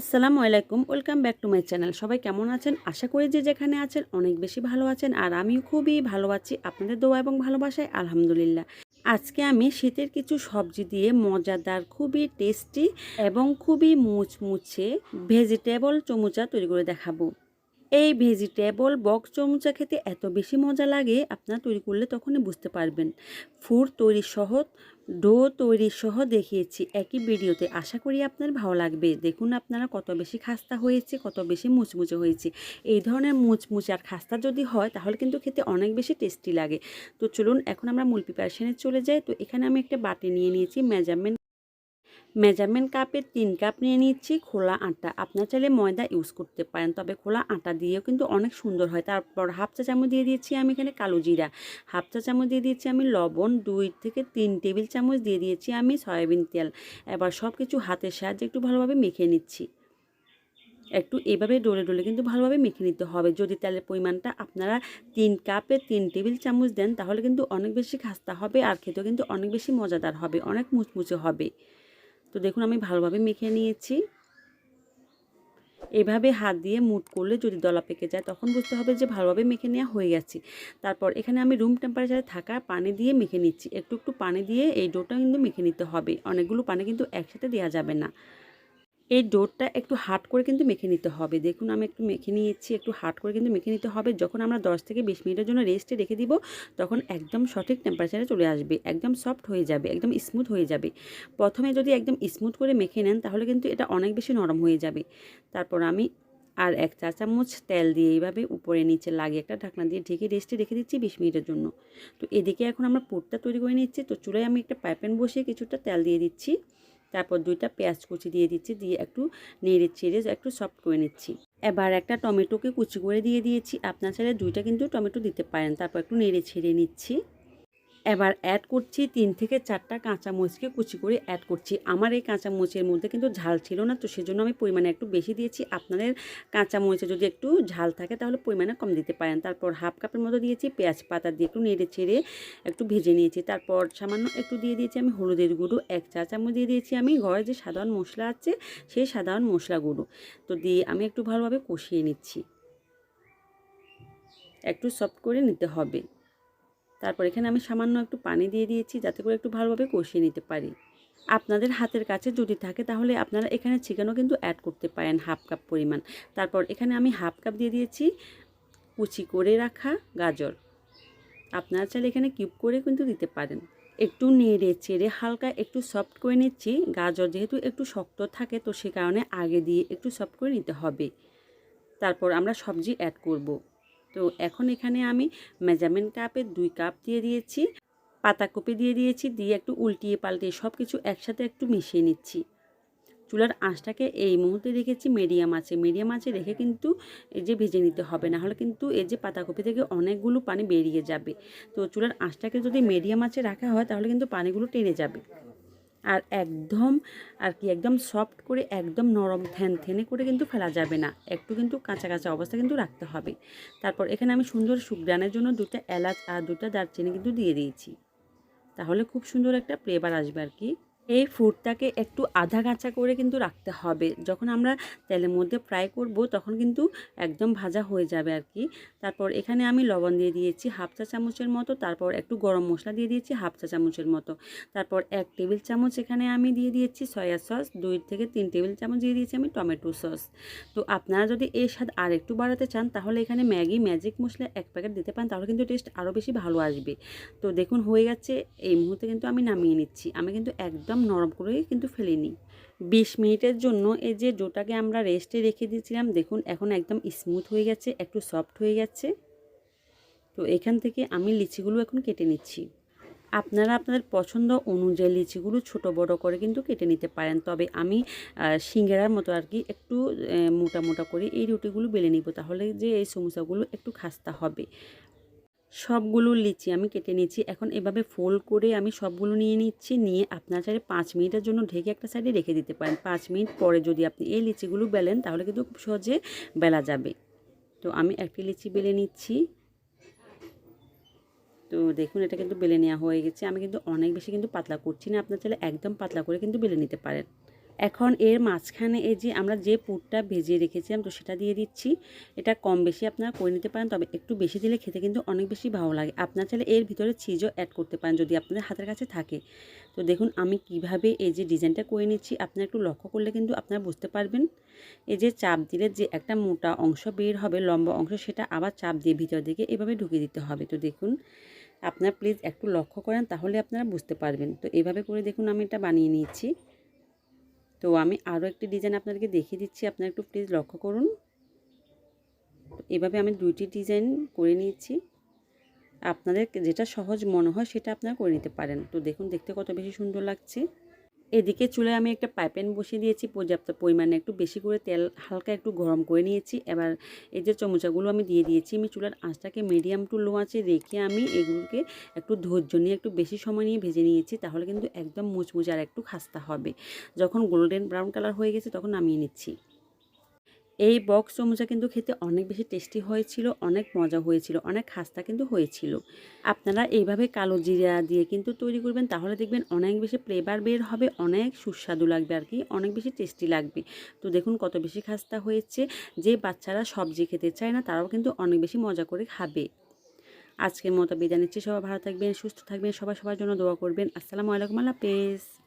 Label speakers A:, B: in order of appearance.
A: আসসালামু আলাইকুম, welcome back to my channel. সবাই কেমন আছেন? আশা করি যে যেখানে আছেন অনেক বেশি ভালো আছেন, আর আমিও খুবই ভালো আছি। আপনাদের দোয়া এবং ভালোবাসায় আলহামদুলিল্লাহ। আজকে আমি শীতের কিছু সবজি দিয়ে মজাদার, খুবই টেস্টি এবং খুবই মুচমুচে ভেজিটেবল চমুচা তৈরি করে দেখাবো। এই ভেজিটেবল বক্স চমচা খেতে এত বেশি মজা লাগে, আপনারা তৈরি করলে তখনই বুঝতে পারবেন। ফুড তৈরি সহ, ডো তৈরি সহ দেখিয়েছি, একই ভিডিওতে। আশা করি আপনার ভালো লাগবে। দেখুন আপনারা কত বেশি খাস্তা হয়েছে, কত বেশি মুচমুচে হয়েছে। এই ধরনের মুচমুচে আর খাস্তা যদি হয়, তাহলে কিন্তু খেতে অনেক বেশি টেস্টি লাগে। তো চলুন, এখন আমরা মূল প্রিপারেশনে চলে যাই। তো এখানে আমি একটা বাটি নিয়ে নিয়েছি, মেজারমেন্ট মেজারমেন্ট কাপের তিন কাপ নিয়ে নিচ্ছি, খোলা আটা। আপনার চাইলে ময়দা ইউজ করতে পারেন, তবে খোলা আটা দিয়েও কিন্তু অনেক সুন্দর হয়। তারপর হাফ চা চামচ দিয়ে দিয়েছি আমি এখানে কালো জিরা। হাফ চা চামচ দিয়ে দিয়েছি আমি লবণ, দুই থেকে তিন টেবিল চামচ দিয়ে দিয়েছি আমি সয়াবিন তেল। এবার সব কিছু হাতের সাহায্যে একটু ভালোভাবে মেখে নিচ্ছি। একটু এভাবে ডলে ডলে কিন্তু ভালোভাবে মেখে নিতে হবে। যদি তেলের পরিমাণটা আপনারা তিন কাপে তিন টেবিল চামচ দেন, তাহলে কিন্তু অনেক বেশি খাস্তা হবে আর খেতেও কিন্তু অনেক বেশি মজাদার হবে, অনেক মুচমুচে হবে। তো দেখুন আমি ভালোভাবে মেখে নিয়েছি। এভাবে হাত দিয়ে মুট করলে যদি দলা পেকে যায়, তখন বুঝতে হবে যে ভালোভাবে মেখে নেওয়া হয়ে গেছে। তারপর এখানে আমি রুম টেম্পারেচারে থাকা পানি দিয়ে মেখে নিচ্ছি। একটু একটু পানি দিয়ে এই ডোটা কিন্তু মেখে নিতে হবে। অনেকগুলো পানি কিন্তু একসাথে দেওয়া যাবে না। এই ডোরটা একটু হাট করে কিন্তু মেখে নিতে হবে। দেখুন, আমি একটু মেখে নিয়েছি, একটু হাট করে কিন্তু মেখে নিতে হবে। যখন আমরা 10 থেকে বিশ মিনিটের জন্য রেস্টে রেখে দিব, তখন একদম সঠিক টেম্পারেচারে চলে আসবে, একদম সফট হয়ে যাবে, একদম স্মুথ হয়ে যাবে। প্রথমে যদি একদম স্মুথ করে মেখে নেন, তাহলে কিন্তু এটা অনেক বেশি নরম হয়ে যাবে। তারপর আমি আর এক চা চামচ তেল দিয়ে এইভাবে উপরে নিচে লাগিয়ে একটা ঢাকনা দিয়ে ঢেকে রেস্টে রেখে দিচ্ছি বিশ মিনিটের জন্য। তো এদিকে এখন আমরা পুরটা তৈরি করে নিচ্ছি। তো চুলায় আমি একটা পাইপেন বসিয়ে কিছুটা তেল দিয়ে দিচ্ছি। তারপর দুইটা পেঁয়াজ কুচি দিয়ে দিচ্ছি, দিয়ে একটু নেড়ে চেড়ে একটু সফট করে নিচ্ছি। এবার একটা টমেটোকে কুচি করে দিয়ে দিয়েছি। আপনার ছেলে দুইটা কিন্তু টমেটো দিতে পারেন। তারপর একটু নেড়ে ছেড়ে নিচ্ছি। এবার অ্যাড করছি তিন থেকে চারটা কাঁচামরিচকে কুচি করে অ্যাড করছি। আমার এই কাঁচা কাঁচামরিচের মধ্যে কিন্তু ঝাল ছিল না, তো সেজন্য আমি পরিমাণে একটু বেশি দিয়েছি। আপনাদের কাঁচা কাঁচামরিচে যদি একটু ঝাল থাকে তাহলে পরিমাণে কম দিতে পারেন। তারপর হাফ কাপের মতো দিয়েছি পেঁয়াজ পাতা দিয়ে একটু নেড়ে ছেড়ে একটু ভেজে নিয়েছি। তারপর সামান্য একটু দিয়ে দিয়েছি আমি হলুদের গুঁড়ো, এক চা চামচ দিয়ে দিয়েছি আমি। ঘরে যে সাধারণ মশলা আছে সেই সাধারণ মশলা গুঁড়ো। তো দিয়ে আমি একটু ভালোভাবে কষিয়ে নিচ্ছি। একটু সফট করে নিতে হবে। তারপর এখানে আমি সামান্য একটু পানি দিয়ে দিয়েছি যাতে করে একটু ভালোভাবে কষিয়ে নিতে পারি। আপনাদের হাতের কাছে যদি থাকে তাহলে আপনারা এখানে চিকেনও কিন্তু অ্যাড করতে পারেন হাফ কাপ পরিমাণ। তারপর এখানে আমি হাফ কাপ দিয়ে দিয়েছি কুচি করে রাখা গাজর। আপনারা চাইলে এখানে কিউব করে কিন্তু দিতে পারেন। একটু নেড়ে চেড়ে হালকা একটু সফট করে নিচ্ছি। গাজর যেহেতু একটু শক্ত থাকে তো সে কারণে আগে দিয়ে একটু সফট করে নিতে হবে। তারপর আমরা সবজি অ্যাড করব। তো এখন এখানে আমি মেজারমেন্ট কাপে দুই কাপ দিয়ে দিয়েছি পাতাকপি দিয়ে দিয়েছি, দিয়ে একটু উল্টিয়ে পাল্টিয়ে সব কিছু একসাথে একটু মিশিয়ে নিচ্ছি। চুলার আঁচটাকে এই মুহূর্তে রেখেছি মিডিয়াম আছে মিডিয়াম আছে রেখে কিন্তু এই যে ভেজে নিতে হবে, না হলে কিন্তু এই যে পাতাকপি থেকে অনেকগুলো পানি বেরিয়ে যাবে। তো চুলার আঁচটাকে যদি মিডিয়াম আছে রাখা হয়, তাহলে কিন্তু পানিগুলো টেনে যাবে। আর একদম, আর কি একদম সফট করে একদম নরম থ্যান থেনে করে কিন্তু ফেলা যাবে না। একটু কিন্তু কাঁচা কাঁচা অবস্থা কিন্তু রাখতে হবে। তারপর এখানে আমি সুন্দর সুগ্রানের জন্য দুটা এলাচ আর দুটা দারচিনি কিন্তু দিয়ে দিয়েছি। তাহলে খুব সুন্দর একটা ফ্লেভার আসবে আর কি। এই ফুডটাকে একটু আধা কাঁচা করে কিন্তু রাখতে হবে। যখন আমরা তেলের মধ্যে ফ্রাই করব, তখন কিন্তু একদম ভাজা হয়ে যাবে আর কি তারপর এখানে আমি লবণ দিয়ে দিয়েছি হাফ চা চামচের মতো, তারপর একটু গরম মশলা দিয়ে দিয়েছি হাফ চা চামচের মতো। তারপর এক টেবিল চামচ এখানে আমি দিয়ে দিয়েছি সয়া সস, দুই থেকে তিন টেবিল চামচ দিয়ে দিয়েছি আমি টমেটো সস। তো আপনারা যদি এর স্বাদ আর একটু বাড়াতে চান, তাহলে এখানে ম্যাগি, ম্যাজিক মশলা এক প্যাকেট দিতে পারেন, তাহলে কিন্তু টেস্ট আরও বেশি ভালো আসবে। তো দেখুন, হয়ে গেছে। এই মুহূর্তে কিন্তু আমি নামিয়ে নিচ্ছি। আমি কিন্তু একদম একদম নরম করে কিন্তু ফেলে ফেলিনি বিশ মিনিটের জন্য এই যে ডোটাকে আমরা রেস্টে রেখে দিয়েছিলাম, দেখুন এখন একদম স্মুথ হয়ে গেছে, একটু সফট হয়ে গেছে। তো এখান থেকে আমি লিচিগুলো এখন কেটে নিচ্ছি। আপনারা আপনাদের পছন্দ অনুযায়ী লিচিগুলো ছোট বড় করে কিন্তু কেটে নিতে পারেন। তবে আমি সিঙ্গেরার মতো আর কি একটু মোটা মোটা করে এই রুটিগুলো বেলে নিব, তাহলে যে এই সমস্যাগুলো একটু খাস্তা হবে। সবগুলো লিচি আমি কেটে নিচ্ছি এখন এভাবে ফোল্ড করে আমি সবগুলো নিয়ে নিচ্ছি। নিয়ে আপনার চাইলে পাঁচ মিনিটের জন্য ঢেকে একটা সাইডে রেখে দিতে পারেন। পাঁচ মিনিট পরে যদি আপনি এই লিচিগুলো বেলেন, তাহলে কিন্তু খুব সহজে বেলা যাবে। তো আমি একটি লিচি বেলে নিচ্ছি। তো দেখুন, এটা কিন্তু বেলে নেওয়া হয়ে গেছে। আমি কিন্তু অনেক বেশি কিন্তু পাতলা করছি না। আপনার চাইলে একদম পাতলা করে কিন্তু বেলে নিতে পারেন। এখন এর মাঝখানে এই যে আমরা যে পুরটা ভেজে রেখেছিলাম, তো সেটা দিয়ে দিচ্ছি। এটা কম বেশি আপনারা করে নিতে পারেন, তবে একটু বেশি দিলে খেতে কিন্তু অনেক বেশি ভালো লাগে। আপনার চাইলে এর ভিতরে চিজও অ্যাড করতে পারেন যদি আপনাদের হাতের কাছে থাকে। তো দেখুন, আমি কীভাবে এই যে ডিজাইনটা করে নিচ্ছি, আপনারা একটু লক্ষ্য করলে কিন্তু আপনারা বুঝতে পারবেন। এই যে চাপ দিলে যে একটা মোটা অংশ বের হবে, লম্বা অংশ, সেটা আবার চাপ দিয়ে ভিতর দিকে এভাবে ঢুকিয়ে দিতে হবে। তো দেখুন, আপনারা প্লিজ একটু লক্ষ্য করেন, তাহলে আপনারা বুঝতে পারবেন। তো এভাবে করে দেখুন, আমি এটা বানিয়ে নিয়েছি। তো আমি আরও একটি ডিজাইন আপনাদেরকে দেখিয়ে দিচ্ছি। আপনারা একটু প্লিজ লক্ষ্য করুন। এভাবে আমি দুইটি ডিজাইন করে নিয়েছি। আপনাদের যেটা সহজ মনে হয় সেটা আপনারা করে নিতে পারেন। তো দেখুন, দেখতে কত বেশি সুন্দর লাগছে। এদিকে চুলায় আমি একটা পাইপেন বসিয়ে দিয়েছি, পর্যাপ্ত পরিমাণে একটু বেশি করে তেল হালকা একটু গরম করে নিয়েছি। এবার এই যে চমচাগুলো আমি দিয়ে দিয়েছি, আমি চুলার আঁচটাকে মিডিয়াম টু লো আঁচে রেখে আমি এগুলোকে একটু ধৈর্য নিয়ে একটু বেশি সময় নিয়ে ভেজে নিয়েছি, তাহলে কিন্তু একদম মুচমুচ আর একটু খাস্তা হবে। যখন গোল্ডেন ব্রাউন কালার হয়ে গেছে তখন নামিয়ে নিচ্ছি। এই বক্স চমচা কিন্তু খেতে অনেক বেশি টেস্টি হয়েছিল, অনেক মজা হয়েছিল, অনেক খাস্তা কিন্তু হয়েছিল। আপনারা এইভাবে কালো জিরা দিয়ে কিন্তু তৈরি করবেন, তাহলে দেখবেন অনেক বেশি ফ্লেভার বের হবে, অনেক সুস্বাদু লাগবে আর কি, অনেক বেশি টেস্টি লাগবে। তো দেখুন কত বেশি খাস্তা হয়েছে, যে বাচ্চারা সবজি খেতে চায় না, তারাও কিন্তু অনেক বেশি মজা করে খাবে। আজকের মতো বিদায় নিচ্ছি, সবাই ভালো থাকবেন, সুস্থ থাকবেন, সবাই সবার জন্য দোয়া করবেন। আসসালামু আলাইকুম, আল্লাহ হাফেজ।